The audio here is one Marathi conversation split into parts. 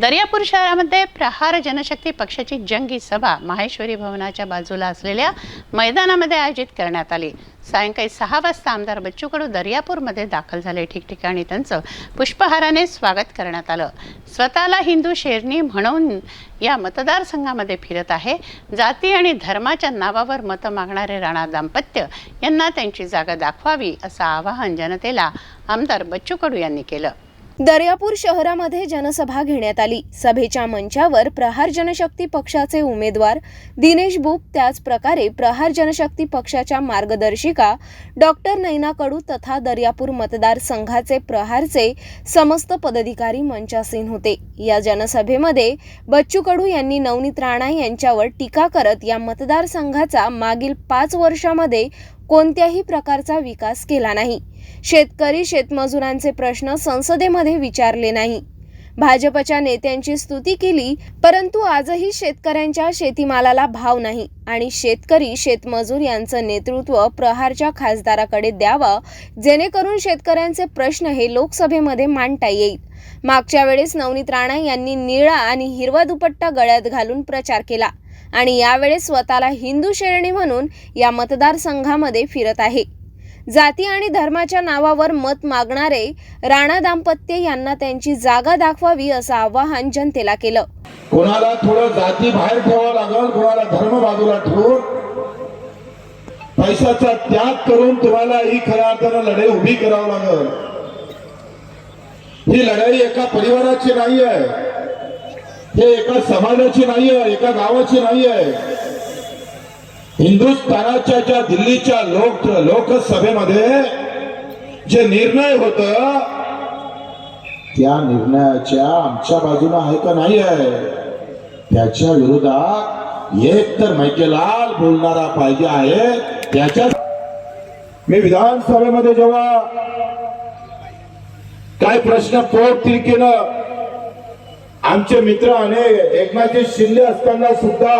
दर्यापूर शहरामध्ये प्रहार जनशक्ती पक्षाची जंगी सभा माहेश्वरी भवनाच्या बाजूला असलेल्या मैदानामध्ये आयोजित करण्यात आली. सायंकाळी सहा वाजता आमदार बच्चू कडू दर्यापूरमध्ये दाखल झाले. ठिकठिकाणी त्यांचं पुष्पहाराने स्वागत करण्यात आलं. स्वतःला हिंदू शेरणी म्हणून या मतदारसंघामध्ये फिरत आहे. जाती आणि धर्माच्या नावावर मतं मागणारे राणा दाम्पत्य यांना त्यांची जागा दाखवावी असं आवाहन जनतेला आमदार बच्चू कडू यांनी केलं. दर्यापूर शहरामध्ये जनसभा घेण्यात आली. सभेच्या मंचावर प्रहार जनशक्ती पक्षाचे उमेदवार दिनेश बुप त्याच प्रकारे प्रहार जनशक्ती पक्षाच्या मार्गदर्शिका डॉक्टर नैना कडू तथा दर्यापूर मतदारसंघाचे प्रहारचे समस्त पदाधिकारी मंचासीन होते. या जनसभेमध्ये बच्चू कडू यांनी नवनीत राणा यांच्यावर टीका करत या मतदारसंघाचा मागील पाच वर्षामध्ये कोणत्याही प्रकारचा विकास केला नाही. शेतकरी शेतमजुरांचे प्रश्न संसदेमध्ये विचारले नाही. भाजपच्या नेत्यांची स्तुती केली परंतु आजही शेतकऱ्यांच्या शेतीमालाला भाव नाही आणि शेतकरी शेतमजूर यांचं नेतृत्व प्रहारच्या खासदाराकडे द्यावं जेणेकरून शेतकऱ्यांचे प्रश्न हे लोकसभेमध्ये मांडता येईल. मागच्या वेळेस नवनीत राणा यांनी निळा आणि हिरवा दुपट्टा गळ्यात घालून प्रचार केला आणि यावेळेस स्वतःला हिंदू श्रेणी म्हणून या मतदारसंघामध्ये फिरत आहे. जाती आणि धर्माच्या नावावर मत मागणारे राणा दाम्पत्य यांना त्यांची जागा दाखवावी असं आवाहन जनतेला केलं. कोणाला थोडं जाती बाहेर ठेवावं लागल कोणाला धर्म बाजूला ठेवून पैशाचा त्याग करून तुम्हाला ही खऱ्या अर्थानं लढाई उभी करावं लागल. ही लढाई एका परिवाराची नाही आहे हे एका समाजाची नाही आहे एका गावाची नाही आहे हिंदुस्थानाच्या ज्या दिल्लीच्या लोक लोकसभेमध्ये जे निर्णय होत त्या निर्णयाच्या आमच्या बाजूने आहे का नाही आहे? त्याच्या विरोधात एक तर मैकेलाल बोलणारा पाहिजे आहे. त्याच्या मी विधानसभेमध्ये जेव्हा काय प्रश्न पोट तिरकीनं आमचे मित्र अनेक एकनाथजी शिंदे असताना सुद्धा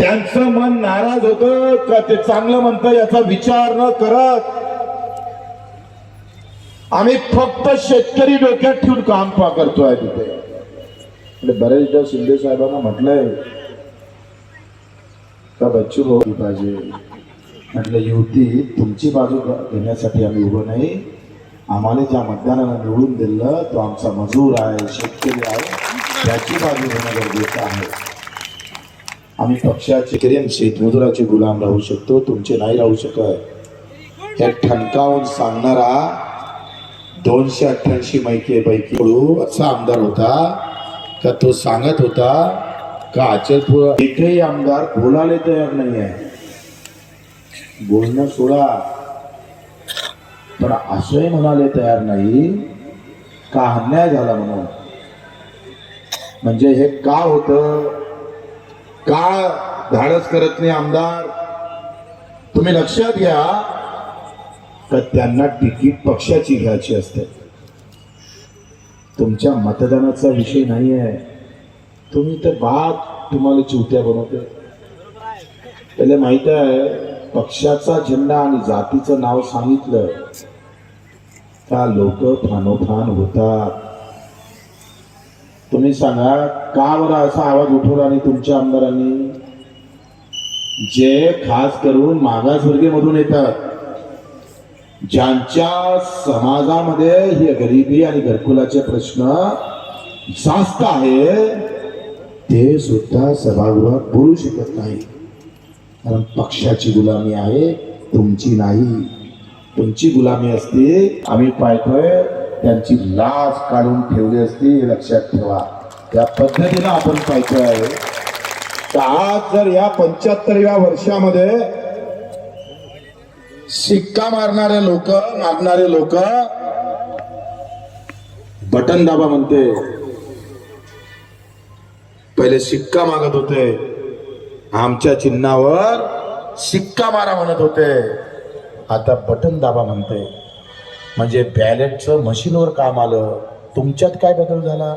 त्यांचं मन नाराज होतं का ते चांगलं म्हणतं याचा विचार न करत? आम्ही फक्त शेतकरी डोक्यात ठेवून काम पा करतोय तिथे. म्हणजे बरेचदा शिंदे साहेबांना म्हटलंय का बच्चू भाऊ पाहिजे? म्हटलं युवती तुमची बाजू घेण्यासाठी आम्ही उभं नाही. आम्हाला ज्या मतदानाला निवडून दिलं तो आमचा मजूर आहे शेतकरी आहे. त्याची बाजू घेणं गरजेचं आहे. आम्ही पक्षाचे करेन शेतमजुराचे गुलाम राहू शकतो तुमचे नाही राहू शकत. हे ठणकावून सांगणारा दोनशे अठ्ठ्याऐंशी मैकी पैकी. असा आमदार होता का तो सांगत होता का अचलपूर एकही आमदार बोलायला तयार नाही आहे. बोलणं सोडा. पण असंही म्हणाले तयार नाही का अन्याय झाला म्हणून? म्हणजे हे का होतं? का धाडस करत नाही आमदार. तुम्ही लक्षात घ्या तर त्यांना तिकीट पक्षाची घ्यायची असते. तुमच्या मतदानाचा विषय नाही आहे. तुम्ही तर बाद तुम्हाला चिवत्या बनवते त्याला माहीत आहे पक्षाचा झेंडा आणि जातीचं नाव सांगितलं का लोक फानोफान होतात. तुम्ही सांगा का बरं असा आवाज उठवला आणि तुमच्या आमदारांनी? जे खास करून मागासवर्गीयमधून येतात ज्यांच्या समाजामध्ये हे गरिबी आणि घरकुलाचे प्रश्न जास्त आहे ते सुद्धा सभागृहात बोलू शकत नाही. कारण पक्षाची गुलामी आहे तुमची नाही. तुमची गुलामी असते आम्ही पाहतोय त्यांची लाज काढून ठेवली असती लक्षात ठेवा. त्या पद्धतीनं आपण पाहतोय तर आज जर या पंच्याहत्तरव्या वर्षामध्ये शिक्का मारणारे लोक मागणारे लोक बटन दाबा म्हणते. पहिले शिक्का मागत होते. आमच्या चिन्हावर शिक्का मारा म्हणत होते. आता बटन दाबा म्हणते. म्हणजे बॅलेटचं मशीनवर काम आलं. तुमच्यात काय बदल झाला?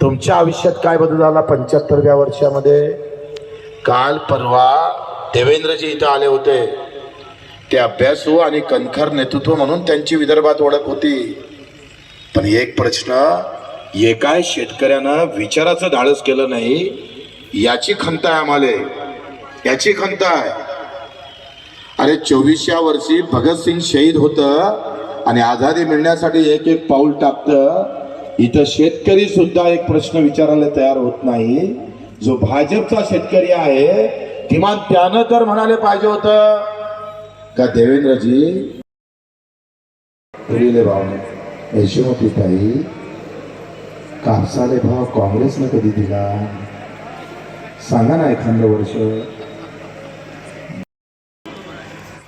तुमच्या आयुष्यात काय बदल झाला पंच्याहत्तरव्या वर्षामध्ये? काल परवा देवेंद्रजी इथं आले होते. ते अभ्यासू आणि कणखर नेतृत्व म्हणून त्यांची विदर्भात ओळख होती. पण एक प्रश्न एकाय शेतकऱ्यानं विचाराचं धाडस केलं नाही याची खंत आहे आम्हाला. याची खंत आहे. अरे चोवीसच्या वर्षी भगतसिंग शहीद होतं आणि आझादी मिळण्यासाठी एक एक पाऊल टाकतं. इथं शेतकरी सुद्धा एक प्रश्न विचारायला तयार होत नाही. जो भाजपचा शेतकरी आहे किमान त्यानं तर म्हणाले पाहिजे होतं. का देवेंद्रजी? पुरीले भावने यशोमती ताई कापसाले भाव काँग्रेसनं कधी दिला? सांगा ना एखादं वर्ष.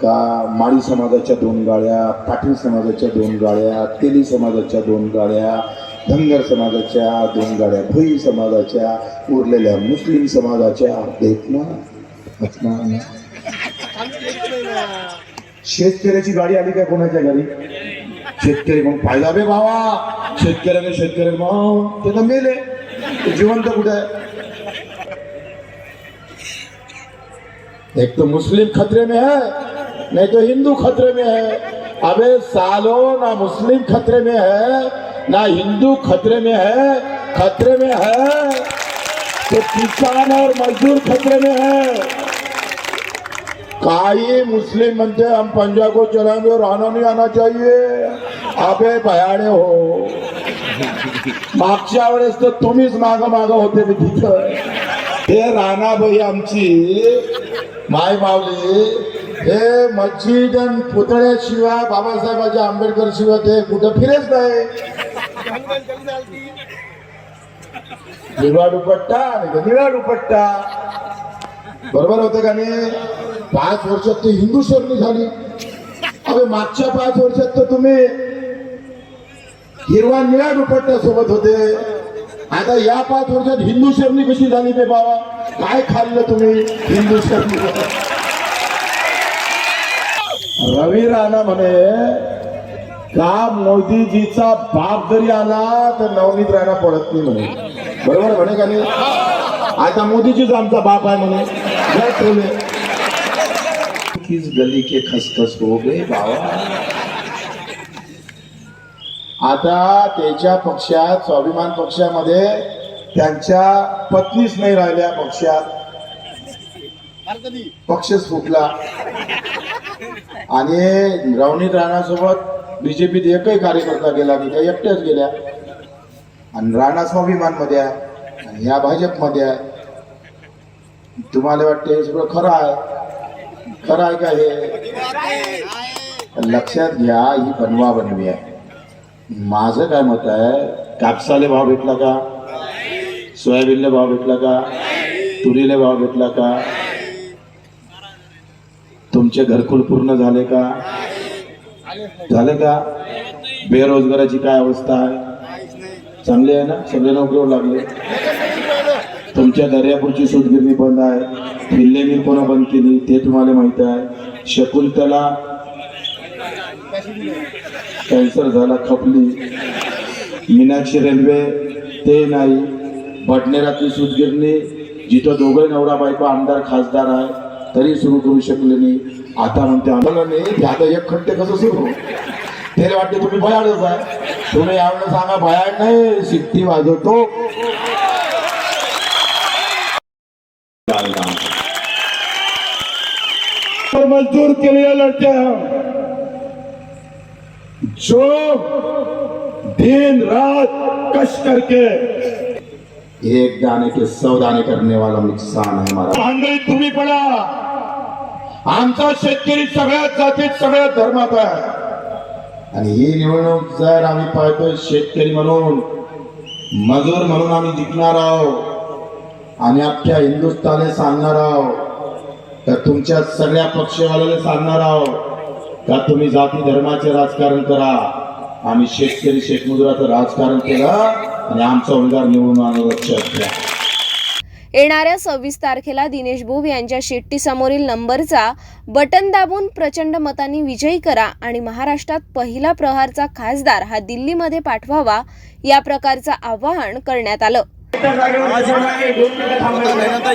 का माळी समाजाच्या दोन गाड्या पाटील समाजाच्या दोन गाड्या तेली समाजाच्या दोन गाड्या धनगर समाजाच्या दोन गाड्या भुई समाजाच्या उरलेल्या मुस्लिम समाजाच्या शेतकऱ्याची गाडी आली काय कोणाच्या घरी? शेतकरी मग फायदा बे भावा शेतकऱ्याने शेतकरी मग ते तर मेले जिवंत कुठे आहे? एक तर मुस्लिम खतरे में है. नहीं तो हिंदू खतरे में है। अबे सालो ना मुस्लिम खतरे में है ना हिंदू खतरे में है खतरे में है। तो किसान और मजदूर खतरे में है। काही मुस्लिम बनते हम पंजाब को चलाएंगे और आना नहीं आना चाहिए। अबे भयाडे हो। मागच्या वेळेस तर तुम्हीच माग माग होते मी तिथं। हे राणाबाई आमची माय मावली हे मस्जिद आणि पुतळ्याशिवाय बाबासाहेबाच्या आंबेडकर शिवाय ते कुठं फिरेच नाही. निळा दुपट्टा आणि निळा दुपट्टा. बरोबर होतं का नाही? पाच वर्षात ते हिंदू शरणी झाली. अरे मागच्या पाच वर्षात तर तुम्ही हिरवा निळा दुपट्टा सोबत होते. आता या पाच वर्षात हिंदू शरणी कशी झाली ते बाबा? काय खाल्लं तुम्ही हिंदू शरणी रवी राणा म्हणे का मोदीजीचा बाप जरी आला तर नवनीत राणा पडत नाही म्हणे. बरोबर म्हणे का नाही? आता मोदीजीच आमचा बाप आहे म्हणे. जय ठेवले. किस गली के खसखस हो गए बाबा. आता त्याच्या पक्षात स्वाभिमान पक्षामध्ये त्यांच्या पत्नीच नाही राहिल्या पक्षात. पक्षच फुटला आणि रवनीत राणासोबत बी जे पीत एकही कार्यकर्ता गेला की त्या एकट्याच गेल्या. आणि राणा स्वाभिमानमध्ये आहे आणि ह्या भाजपमध्ये आहे. तुम्हाला वाटते हे सगळं खरं आहे? खरं आहे का हे? लक्षात घ्या ही बनवा बनवी आहे. माझं काय मत आहे कापसाले भाव भेटला का? सोयाबीनला भाव भेटला का? तुरीला भाव भेटला का? तुमचे घरकुल पूर्ण झाले का? झाले का? बेरोजगाराची काय अवस्था आहे? चांगली आहे ना? सगळे नोकरीवर लागले. तुमच्या दर्यापूरची सूतगिरणी बंद आहे. किल्ले मिल कोणा बंद केली? ते तुम्हाला माहीत आहे. शकुंतला कॅन्सर झाला खपली. मीनाक्षी रेल्वे ते नाही. भटनेरातली सूतगिरणी जिथं दोघे नवरा बायको आमदार खासदार आहे. तरी सुरू करू शकले नाही. आता म्हणते आम्हाला नाही आता एक खट्टे कसं सुरू? त्याला वाटते तुम्ही भयाडच आहे. तुम्ही यावेळेला सांगा भयाड नाही शिट्टी वाजवतो. मजदूर के लिए लड़ते हैं जो दिन रात कष्ट करके एक दाने के सौ दाने करने वाला नुकसान है हमारा। भांडळीत तुम्ही पडा। आमचा शेतकरी सगळ्यात जातीत सगळ्यात धर्मात आहे. आणि ही निवडणूक जर आम्ही पाहतोय शेतकरी म्हणून मजूर म्हणून आम्ही जिंकणार आहोत आणि अख्ख्या हिंदुस्थाने सांगणार आहोत तर तुमच्या सगळ्या पक्षवाल्याला सांगणार आहोत का तुम्ही जाती धर्माचे राजकारण करा आम्ही शेतकरी शेतमजुराचं राजकारण केलं आणि आमचा उमेदवार निवडून आणलं लक्षात घ्या येणाऱ्या सव्वीस तारखेला दिनेश बुब यांच्या शेट्टी समोरील नंबरचा बटन दाबून प्रचंड मतांनी विजयी करा आणि महाराष्ट्रात पहिला प्रहारचा खासदार हा दिल्लीमध्ये पाठवावा या प्रकारचं आवाहन करण्यात आलं. आज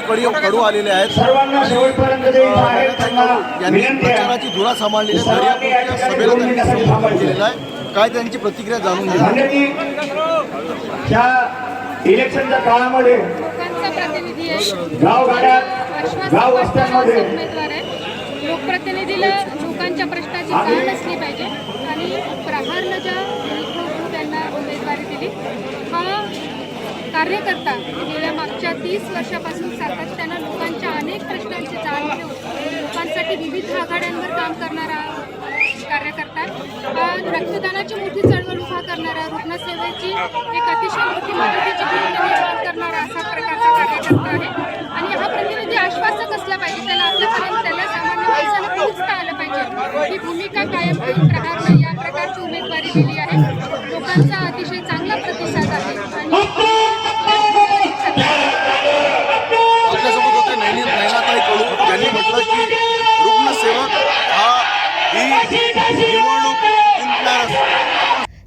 कडू कडू आलेले आहेत. सर्वांना शेवटपर्यंत द्यायचं आहे त्यांना यांनी प्रचाराची धुरा सांभाळलेली आहे. दर्यापूरच्या सभेला त्यांनी. केलेलं काय त्यांची प्रतिक्रिया जाणून घेऊ ह्या इलेक्शनच्या काळामध्ये लोकांचा प्रतिनिधी आहे. गावगाड्यात गाव वस्त्यांमध्ये लोकप्रतिनिधीला लोकांच्या प्रश्नाची जाण असली पाहिजे. आणि प्रहारनं ज्या त्यांना उमेदवारी दिली हा कार्यकर्ता गेल्या मागच्या तीस वर्षापासून सातत्यानं लोकांच्या अनेक प्रश्नांची जाण घेऊन लोकांसाठी विविध आघाड्यांवर काम करणारा कार्यकर्ता आहे. हा रक्तदानाची मोठी चळवळ उभा करणारा रुग्णसेवेची एक अतिशय मोठी मदतीची भूमिका निर्माण करणारा असा प्रकारचा कार्यकर्ता आहे. आणि हा प्रतिनिधी आश्वासक असला पाहिजे त्याला आपल्यापर्यंत त्याला सामान्य माणसाला पोहोचता आलं पाहिजे. ही भूमिका कायम राहणार नाही या प्रकारची उमेदवारी दिली आहे. लोकांचा अतिशय चांगला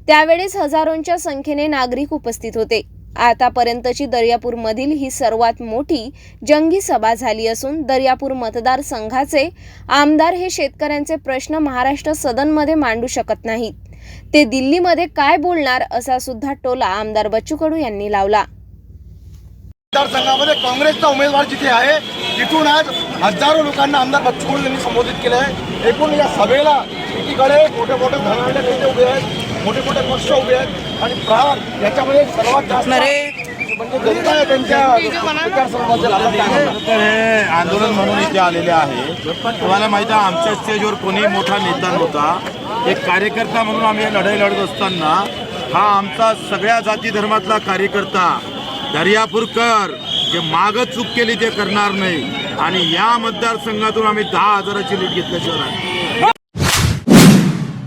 त्यावेळेस हजारोंच्या संख्येने नागरिक उपस्थित होते. आतापर्यंतची दर्यापूरमधील ही सर्वात मोठी जंगी सभा झाली असून दर्यापूर मतदारसंघाचे आमदार हे शेतकऱ्यांचे प्रश्न महाराष्ट्र सदनमध्ये मांडू शकत नाहीत. ते दिल्लीमध्ये काय बोलणार असा सुद्धा टोला आमदार बच्चू कडू यांनी लावला. मतदारसंघामध्ये काँग्रेसचा उमेदवार जिथे आहे तिथून आज हजारो लोकांना आमदार बच्चू कडू यांनी संबोधित केलं आहे एकूण या सभेला एकीकडे मोठे मोठे धनाढ्य नेते उभे आहेत मोठे मोठे पक्ष उभे आहेत आणि प्रहार याच्यामध्ये सर्वात जास्त म्हणजे जनता आहे त्यांच्या हे आंदोलन म्हणून इथे आलेले आहे. तुम्हाला माहिती आहे आमच्या स्टेजवर कोणी मोठा नेता नव्हता. एक कार्यकर्ता म्हणून आम्ही ही लढाई लढत असताना हा आमचा सगळ्या जाती धर्मातला कार्यकर्ता दर्यापूरकर जे मागं चूक केली ते करणार नाही. आणि या मतदारसंघातून आम्ही दहा हजाराची लीड घेतल्याशिवाय